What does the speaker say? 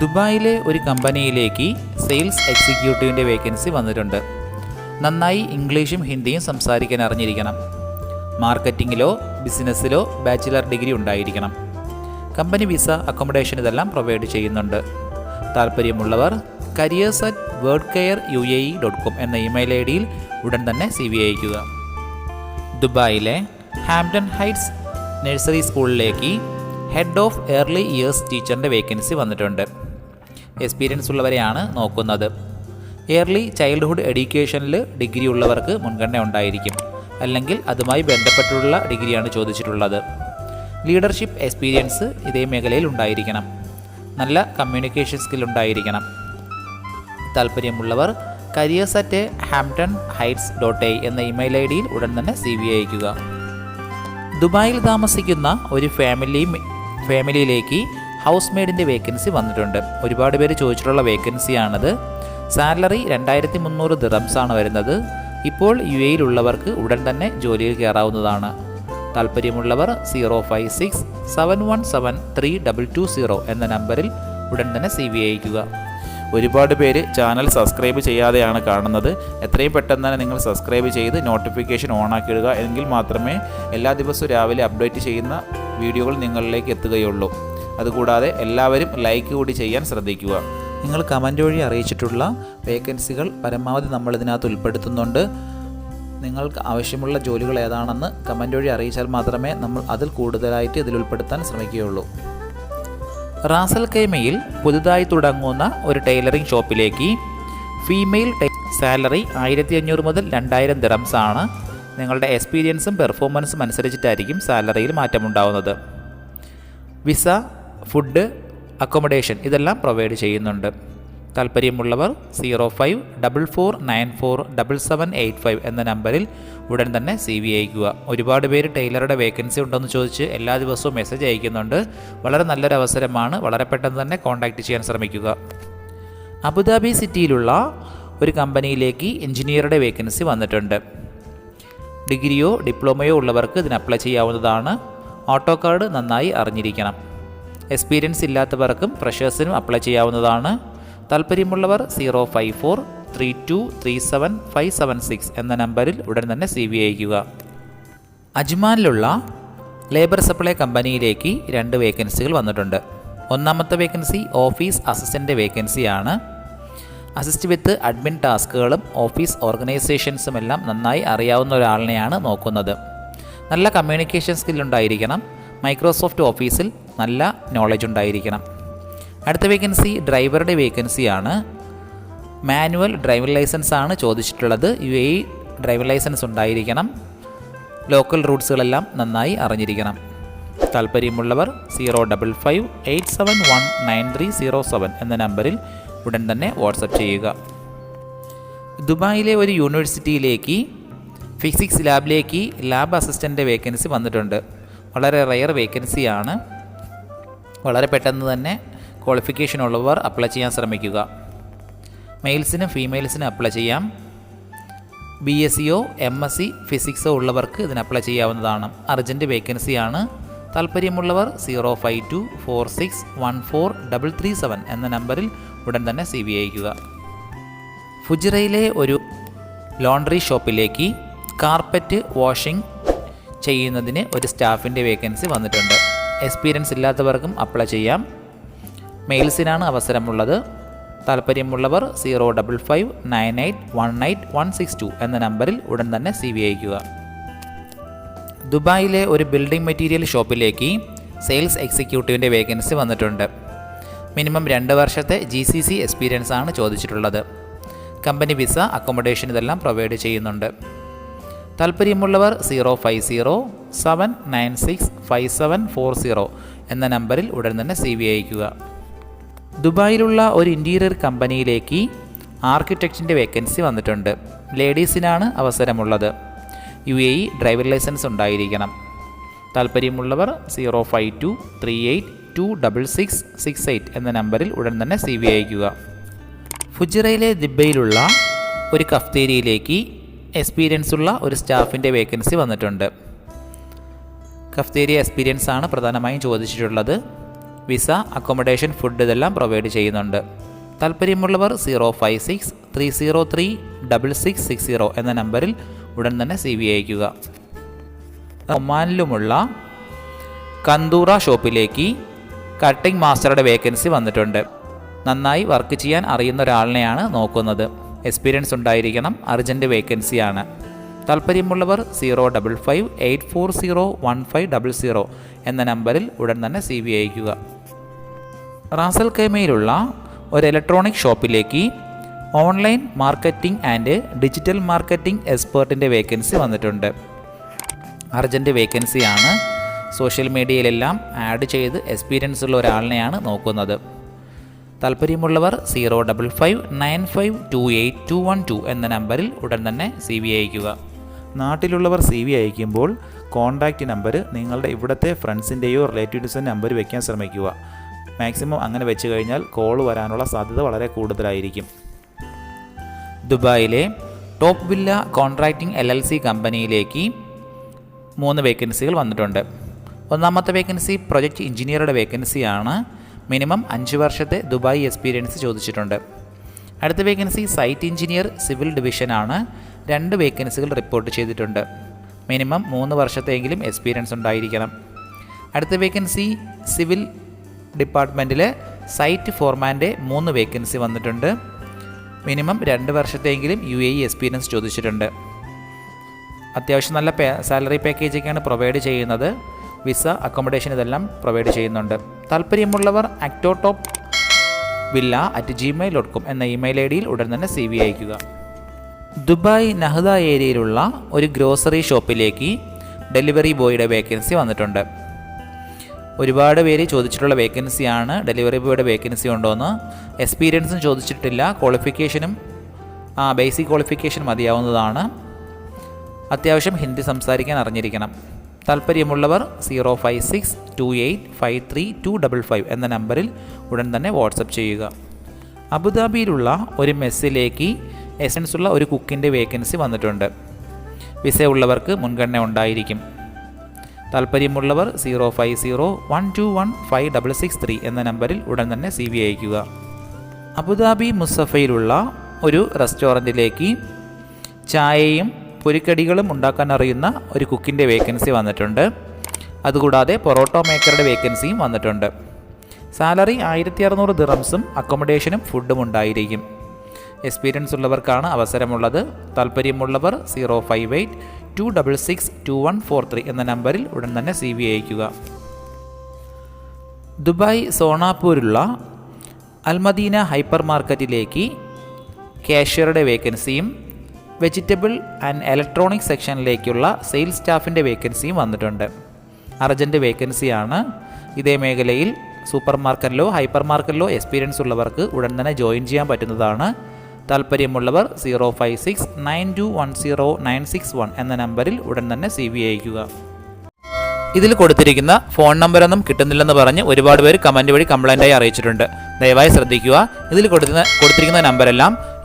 ദുബായിലെ ഒരു കമ്പനിയിലേക്ക് സെയിൽസ് എക്സിക്യൂട്ടീവിന്റെ വേക്കൻസി വന്നിട്ടുണ്ട്. നന്നായി ഇംഗ്ലീഷും ഹിന്ദിയും സംസാരിക്കാൻ അറിഞ്ഞിരിക്കണം. മാർക്കറ്റിങ്ങിലോ ബിസിനസ്സിലോ ബാച്ചിലർ ഡിഗ്രി ഉണ്ടായിരിക്കണം. കമ്പനി വിസ അക്കോമഡേഷൻ ഇതെല്ലാം പ്രൊവൈഡ് ചെയ്യുന്നുണ്ട്. താല്പര്യമുള്ളവർ careers at word care U A E dot com എന്ന ഇമെയിൽ ഐ ഡിയിൽ ഉടൻ തന്നെ സി വി അയക്കുക ദുബായിലെ ഹാംപ്ടൺ ഹൈറ്റ്സ് നഴ്സറി സ്കൂളിലേക്ക് ഹെഡ് ഓഫ് ഏർലി ഇയേഴ്സ് ടീച്ചറിന്റെ വേക്കൻസി വന്നിട്ടുണ്ട്. എക്സ്പീരിയൻസ് ഉള്ളവരെയാണ് നോക്കുന്നത്. ഏർലി ചൈൽഡ്ഹുഡ് എഡ്യൂക്കേഷനിൽ ഡിഗ്രി ഉള്ളവർക്ക് മുൻഗണന ഉണ്ടായിരിക്കും. അല്ലെങ്കിൽ അതുമായി ബന്ധപ്പെട്ടുള്ള ഡിഗ്രിയാണ് ചോദിച്ചിട്ടുള്ളത്. ലീഡർഷിപ്പ് എക്സ്പീരിയൻസ് ഇതേ മേഖലയിൽ ഉണ്ടായിരിക്കണം. നല്ല കമ്മ്യൂണിക്കേഷൻ സ്കിൽ ഉണ്ടായിരിക്കണം. താല്പര്യമുള്ളവർ careers at Hampton Heights dot I എന്ന ഇമെയിൽ ഐ ഡിയിൽ ഉടൻ തന്നെ സി വി അയക്കുക ദുബായിൽ താമസിക്കുന്ന ഒരു ഫാമിലി ഫാമിലിയിലേക്ക് ഹൗസ് മെയ്ഡിന്റെ വേക്കൻസി വന്നിട്ടുണ്ട്. ഒരുപാട് പേര് ചോദിച്ചിട്ടുള്ള വേക്കൻസിയാണത്. സാലറി രണ്ടായിരത്തി മുന്നൂറ് ദിറംസ് ആണ് വരുന്നത്. ഇപ്പോൾ യു എയിലുള്ളവർക്ക് ഉടൻ തന്നെ ജോലിയിൽ കയറാവുന്നതാണ്. താല്പര്യമുള്ളവർ zero five six seven one seven three double two zero എന്ന നമ്പറിൽ ഉടൻ തന്നെ സി വി അയക്കുക ഒരുപാട് പേര് ചാനൽ സബ്സ്ക്രൈബ് ചെയ്യാതെയാണ് കാണുന്നത്. എത്രയും പെട്ടെന്ന് തന്നെ നിങ്ങൾ സബ്സ്ക്രൈബ് ചെയ്ത് നോട്ടിഫിക്കേഷൻ ഓൺ ഇടുക എങ്കിൽ മാത്രമേ എല്ലാ ദിവസവും രാവിലെ അപ്ഡേറ്റ് ചെയ്യുന്ന വീഡിയോകൾ നിങ്ങളിലേക്ക് എത്തുകയുള്ളൂ. അതുകൂടാതെ എല്ലാവരും ലൈക്ക് കൂടി ചെയ്യാൻ ശ്രദ്ധിക്കുക. നിങ്ങൾ കമന്റ് വഴി അറിയിച്ചിട്ടുള്ള വേക്കൻസികൾ പരമാവധി നമ്മൾ ഇതിനകത്ത് ഉൾപ്പെടുത്തുന്നുണ്ട്. നിങ്ങൾക്ക് ആവശ്യമുള്ള ജോലികൾ ഏതാണെന്ന് കമന്റ് വഴി അറിയിച്ചാൽ മാത്രമേ നമ്മൾ അതിൽ കൂടുതലായിട്ട് ഇതിൽ ഉൾപ്പെടുത്താൻ ശ്രമിക്കുകയുള്ളൂ. റാസൽ കൈമയിൽ പുതുതായി തുടങ്ങുന്ന ഒരു ടൈലറിംഗ് ഷോപ്പിലേക്ക് ഫീമെയിൽ സാലറി ആയിരത്തി അഞ്ഞൂറ് മുതൽ രണ്ടായിരം ദിറംസ് ആണ്. നിങ്ങളുടെ എക്സ്പീരിയൻസും പെർഫോമൻസും അനുസരിച്ചിട്ടായിരിക്കും സാലറിയിൽ മാറ്റമുണ്ടാവുന്നത്. വിസ ഫുഡ് അക്കോമഡേഷൻ ഇതെല്ലാം പ്രൊവൈഡ് ചെയ്യുന്നുണ്ട്. താല്പര്യമുള്ളവർ zero five double four nine four double seven eight five എന്ന നമ്പറിൽ ഉടൻ തന്നെ സി വി അയക്കുക ഒരുപാട് പേര് ടൈലറുടെ വേക്കൻസി ഉണ്ടെന്ന് ചോദിച്ച് എല്ലാ ദിവസവും മെസ്സേജ് അയക്കുന്നുണ്ട്. വളരെ നല്ലൊരു അവസരമാണ്. വളരെ പെട്ടെന്ന് തന്നെ കോൺടാക്റ്റ് ചെയ്യാൻ ശ്രമിക്കുക. അബുദാബി സിറ്റിയിലുള്ള ഒരു കമ്പനിയിലേക്ക് എഞ്ചിനീയറുടെ വേക്കൻസി വന്നിട്ടുണ്ട്. ഡിഗ്രിയോ ഡിപ്ലോമയോ ഉള്ളവർക്ക് ഇതിന് അപ്ലൈ ചെയ്യാവുന്നതാണ്. ഓട്ടോ കാർഡ് നന്നായി അറിഞ്ഞിരിക്കണം. എക്സ്പീരിയൻസ് ഇല്ലാത്തവർക്കും ഫ്രഷേഴ്സിനും അപ്ലൈ ചെയ്യാവുന്നതാണ്. താല്പര്യമുള്ളവർ zero five four three two three seven five seven six എന്ന നമ്പറിൽ ഉടൻ തന്നെ സി വി അയക്കുക അജ്മാനിലുള്ള ലേബർ സപ്ലൈ കമ്പനിയിലേക്ക് രണ്ട് വേക്കൻസികൾ വന്നിട്ടുണ്ട്. ഒന്നാമത്തെ വേക്കൻസി ഓഫീസ് അസിസ്റ്റന്റ് വേക്കൻസിയാണ് അസിസ്റ്റ് വിത്ത് അഡ്മിൻ ടാസ്കുകളും ഓഫീസ് ഓർഗനൈസേഷൻസും എല്ലാം നന്നായി അറിയാവുന്ന ഒരാളിനെയാണ് നോക്കുന്നത്. നല്ല കമ്മ്യൂണിക്കേഷൻ സ്കില്ലുണ്ടായിരിക്കണം മൈക്രോസോഫ്റ്റ് ഓഫീസിൽ നല്ല നോളജ് ഉണ്ടായിരിക്കണം. അടുത്ത വേക്കൻസി ഡ്രൈവറുടെ വേക്കൻസിയാണ് മാനുവൽ ഡ്രൈവിംഗ് ലൈസൻസ് ആണ് ചോദിച്ചിട്ടുള്ളത്. യു എ ഡ്രൈവിംഗ് ലൈസൻസ് ഉണ്ടായിരിക്കണം ലോക്കൽ റൂട്ട്സുകളെല്ലാം നന്നായി അറിഞ്ഞിരിക്കണം. താല്പര്യമുള്ളവർ zero double five eight seven one nine three zero seven എന്ന നമ്പറിൽ ഉടൻ തന്നെ വാട്സപ്പ് ചെയ്യുക. ദുബായിലെ ഒരു യൂണിവേഴ്സിറ്റിയിലേക്ക് ഫിസിക്സ് ലാബിലേക്ക് ലാബ് അസിസ്റ്റന്റ് വേക്കൻസി വന്നിട്ടുണ്ട്. വളരെ റെയർ വേക്കൻസിയാണ് വളരെ പെട്ടെന്ന് തന്നെ ക്വാളിഫിക്കേഷൻ ഉള്ളവർ അപ്ലൈ ചെയ്യാൻ ശ്രമിക്കുക. മെയിൽസിനും ഫീമെയിൽസിനും അപ്ലൈ ചെയ്യാം. ബി എസ് സിയോ എം എസ് സി ഫിസിക്സോ ഉള്ളവർക്ക് ഇതിന് അപ്ലൈ ചെയ്യാവുന്നതാണ്. അർജന്റ് വേക്കൻസിയാണ് താല്പര്യമുള്ളവർ zero five two four six one four double three seven എന്ന നമ്പറിൽ ഉടൻ തന്നെ സി വി അയക്കുക ഫുജിറയിലെ ഒരു ലോണ്ടറി ഷോപ്പിലേക്ക് കാർപ്പറ്റ് വാഷിംഗ് ചെയ്യുന്നതിന് ഒരു സ്റ്റാഫിന്റെ വേക്കൻസി വന്നിട്ടുണ്ട്. എക്സ്പീരിയൻസ് ഇല്ലാത്തവർക്കും അപ്ലൈ ചെയ്യാം. മെയിൽസിനാണ് അവസരമുള്ളത്. താല്പര്യമുള്ളവർ zero double five nine eight one eight one six two എന്ന നമ്പറിൽ ഉടൻ തന്നെ സി വി അയക്കുക ദുബായിലെ ഒരു ബിൽഡിംഗ് മെറ്റീരിയൽ ഷോപ്പിലേക്ക് സെയിൽസ് എക്സിക്യൂട്ടീവിന്റെ വേക്കൻസി വന്നിട്ടുണ്ട്. മിനിമം രണ്ട് വർഷത്തെ ജി സി സി എക്സ്പീരിയൻസ് ആണ് ചോദിച്ചിട്ടുള്ളത്. കമ്പനി വിസ അക്കോമഡേഷൻ ഇതെല്ലാം പ്രൊവൈഡ് ചെയ്യുന്നുണ്ട്. താല്പര്യമുള്ളവർ zero five zero seven nine six five seven four zero എന്ന നമ്പറിൽ ഉടൻ തന്നെ സി വി അയക്കുക ദുബായിലുള്ള ഒരു ഇന്റീരിയർ കമ്പനിയിലേക്ക് ആർക്കിടെക്റ്റിന്റെ വേക്കൻസി വന്നിട്ടുണ്ട്. ലേഡീസിനാണ് അവസരമുള്ളത്. U A E driver license ഉണ്ടായിരിക്കണം. താല്പര്യമുള്ളവർ zero five two three eight two double six six eight എന്ന നമ്പറിൽ ഉടൻ തന്നെ സി വി അയക്കുക ഫുജിറയിലെ ദിബയിലുള്ള ഒരു കഫ്തേരിയയിലേക്ക് എക്സ്പീരിയൻസ് ഉള്ള ഒരു സ്റ്റാഫിന്റെ വേക്കൻസി വന്നിട്ടുണ്ട്. കഫ്തേരിയ എക്സ്പീരിയൻസ് ആണ് പ്രധാനമായും ചോദിച്ചിട്ടുള്ളത്. വിസ അക്കോമഡേഷൻ ഫുഡ് ഇതെല്ലാം പ്രൊവൈഡ് ചെയ്യുന്നുണ്ട്. താല്പര്യമുള്ളവർ zero five six three zero three double six six zero എന്ന നമ്പറിൽ ഉടൻ തന്നെ സി വി അയക്കുക ഒമാനിലുമുള്ള കന്തൂറ ഷോപ്പിലേക്ക് കട്ടിംഗ് മാസ്റ്ററുടെ വേക്കൻസി വന്നിട്ടുണ്ട്. നന്നായി വർക്ക് ചെയ്യാൻ അറിയുന്ന ഒരാളിനെയാണ് നോക്കുന്നത്. എക്സ്പീരിയൻസ് ഉണ്ടായിരിക്കണം. അർജന്റ് വേക്കൻസിയാണ് താല്പര്യമുള്ളവർ zero double five eight four zero one five double zero എന്ന നമ്പറിൽ ഉടൻ തന്നെ സി വി അയക്കുക റാസൽ കേമയിലുള്ള ഒരു ഇലക്ട്രോണിക് ഷോപ്പിലേക്ക് online marketing and digital marketing എക്സ്പേർട്ടിന്റെ vacancy വന്നിട്ടുണ്ട്. അർജന്റ് വേക്കൻസിയാണ് സോഷ്യൽ മീഡിയയിലെല്ലാം ആഡ് ചെയ്ത് എക്സ്പീരിയൻസ് ഉള്ള ഒരാളിനെയാണ് നോക്കുന്നത്. താല്പര്യമുള്ളവർ zero double five nine five two eight two one two എന്ന നമ്പറിൽ ഉടൻ തന്നെ സി വി അയക്കുക നാട്ടിലുള്ളവർ സി വി അയക്കുമ്പോൾ കോൺടാക്റ്റ് നമ്പർ നിങ്ങളുടെ ഇവിടുത്തെ ഫ്രണ്ട്സിന്റെയോ റിലേറ്റീവ്സിന്റെ നമ്പർ വയ്ക്കാൻ ശ്രമിക്കുക. മാക്സിമം അങ്ങനെ വെച്ച് കഴിഞ്ഞാൽ കോൾ വരാനുള്ള സാധ്യത വളരെ കൂടുതലായിരിക്കും. ദുബായിലെ top villa contracting L L C കമ്പനിയിലേക്ക് മൂന്ന് വേക്കൻസികൾ വന്നിട്ടുണ്ട്. ഒന്നാമത്തെ വേക്കൻസി പ്രൊജക്റ്റ് എഞ്ചിനീയറുടെ വേക്കൻസിയാണ്. മിനിമം അഞ്ച് വർഷത്തെ ദുബായ് എക്സ്പീരിയൻസ് ചോദിച്ചിട്ടുണ്ട്. അടുത്ത വേക്കൻസി സൈറ്റ് എഞ്ചിനീയർ സിവിൽ ഡിവിഷനാണ് രണ്ട് വേക്കൻസികൾ റിപ്പോർട്ട് ചെയ്തിട്ടുണ്ട്. മിനിമം മൂന്ന് വർഷത്തെയെങ്കിലും എക്സ്പീരിയൻസ് ഉണ്ടായിരിക്കണം. അടുത്ത വേക്കൻസി സിവിൽ ഡിപ്പാർട്ട്മെന്റിലെ സൈറ്റ് ഫോർമാന്റെ മൂന്ന് വേക്കൻസി വന്നിട്ടുണ്ട്. മിനിമം രണ്ട് വർഷത്തെയെങ്കിലും യു എ ഇ എക്സ്പീരിയൻസ് ചോദിച്ചിട്ടുണ്ട്. അത്യാവശ്യം നല്ല സാലറി പാക്കേജൊക്കെയാണ് പ്രൊവൈഡ് ചെയ്യുന്നത്. വിസ അക്കോമഡേഷൻ ഇതെല്ലാം പ്രൊവൈഡ് ചെയ്യുന്നുണ്ട്. താല്പര്യമുള്ളവർ ആക്ടോടോപ്പ് villa at Gmail dot com എന്ന ഇമെയിൽ ഐ ഡിയിൽ ഉടൻ തന്നെ സി വി അയക്കുക ദുബായ് നഹദ ഏരിയയിലുള്ള ഒരു ഗ്രോസറി ഷോപ്പിലേക്ക് ഡെലിവറി ബോയുടെ വേക്കൻസി വന്നിട്ടുണ്ട്. ഒരുപാട് പേര് ചോദിച്ചിട്ടുള്ള വേക്കൻസിയാണ് ഡെലിവറി ബോയുടെ വേക്കൻസി ഉണ്ടോയെന്ന് എക്സ്പീരിയൻസും ചോദിച്ചിട്ടില്ല. ക്വാളിഫിക്കേഷനും ആ ബേസിക് ക്വാളിഫിക്കേഷൻ മതിയാവുന്നതാണ്. അത്യാവശ്യം ഹിന്ദി സംസാരിക്കാൻ അറിഞ്ഞിരിക്കണം. താല്പര്യമുള്ളവർ zero five six two eight five three two double five എന്ന നമ്പറിൽ ഉടൻ തന്നെ വാട്സപ്പ് ചെയ്യുക. അബുദാബിയിലുള്ള ഒരു മെസ്സിലേക്ക് എസൻസ് ഉള്ള ഒരു കുക്കിന്റെ വേക്കൻസി വന്നിട്ടുണ്ട്. വിസ ഉള്ളവർക്ക് മുൻഗണന ഉണ്ടായിരിക്കും. താല്പര്യമുള്ളവർ zero five zero one two one five double six three എന്ന നമ്പറിൽ ഉടൻ തന്നെ സി വി അയക്കുക അബുദാബി മുസഫയിലുള്ള ഒരു റെസ്റ്റോറന്റിലേക്ക് ചായയും പൊരിക്കടികളും ഉണ്ടാക്കാൻ അറിയുന്ന ഒരു കുക്കിന്റെ വേക്കൻസി വന്നിട്ടുണ്ട്. അതുകൂടാതെ പൊറോട്ടോ മേക്കറുടെ വേക്കൻസിയും വന്നിട്ടുണ്ട്. സാലറി ആയിരത്തി അറുന്നൂറ് ദിറംസും അക്കോമഡേഷനും ഫുഡും ഉണ്ടായിരിക്കും. എക്സ്പീരിയൻസ് ഉള്ളവർക്കാണ് അവസരമുള്ളത്. താല്പര്യമുള്ളവർ zero five eight two double six two one four three എന്ന നമ്പറിൽ ഉടൻ തന്നെ സി വി അയക്കുക ദുബായ് സോണാപ്പൂരുള്ള അൽമദീന ഹൈപ്പർ മാർക്കറ്റിലേക്ക് കാഷ്യറുടെ വേക്കൻസിയും വെജിറ്റബിൾ ആൻഡ് ഇലക്ട്രോണിക് സെക്ഷനിലേക്കുള്ള സെയിൽസ് സ്റ്റാഫിന്റെ വേക്കൻസിയും വന്നിട്ടുണ്ട്. അർജന്റ് വേക്കൻസിയാണ്. ഇതേ മേഖലയിൽ സൂപ്പർ മാർക്കറ്റിലോ ഹൈപ്പർ മാർക്കറ്റിലോ എക്സ്പീരിയൻസ് ഉള്ളവർക്ക് ഉടൻ തന്നെ ജോയിൻ ചെയ്യാൻ പറ്റുന്നതാണ്. താല്പര്യമുള്ളവർ zero five six nine two one zero nine six one എന്ന നമ്പറിൽ ഉടൻ തന്നെ സി വി അയക്കുക ഇതിൽ കൊടുത്തിരിക്കുന്ന ഫോൺ നമ്പറൊന്നും കിട്ടുന്നില്ലെന്ന് പറഞ്ഞ് ഒരുപാട് പേര് കമന്റ് വഴി കംപ്ലൈന്റായി അറിയിച്ചിട്ടുണ്ട്. ദയവായി ശ്രദ്ധിക്കുക. ഇതിൽ കൊടുത്തിരുന്ന കൊടുത്തിരിക്കുന്ന നമ്പരെല്ലാം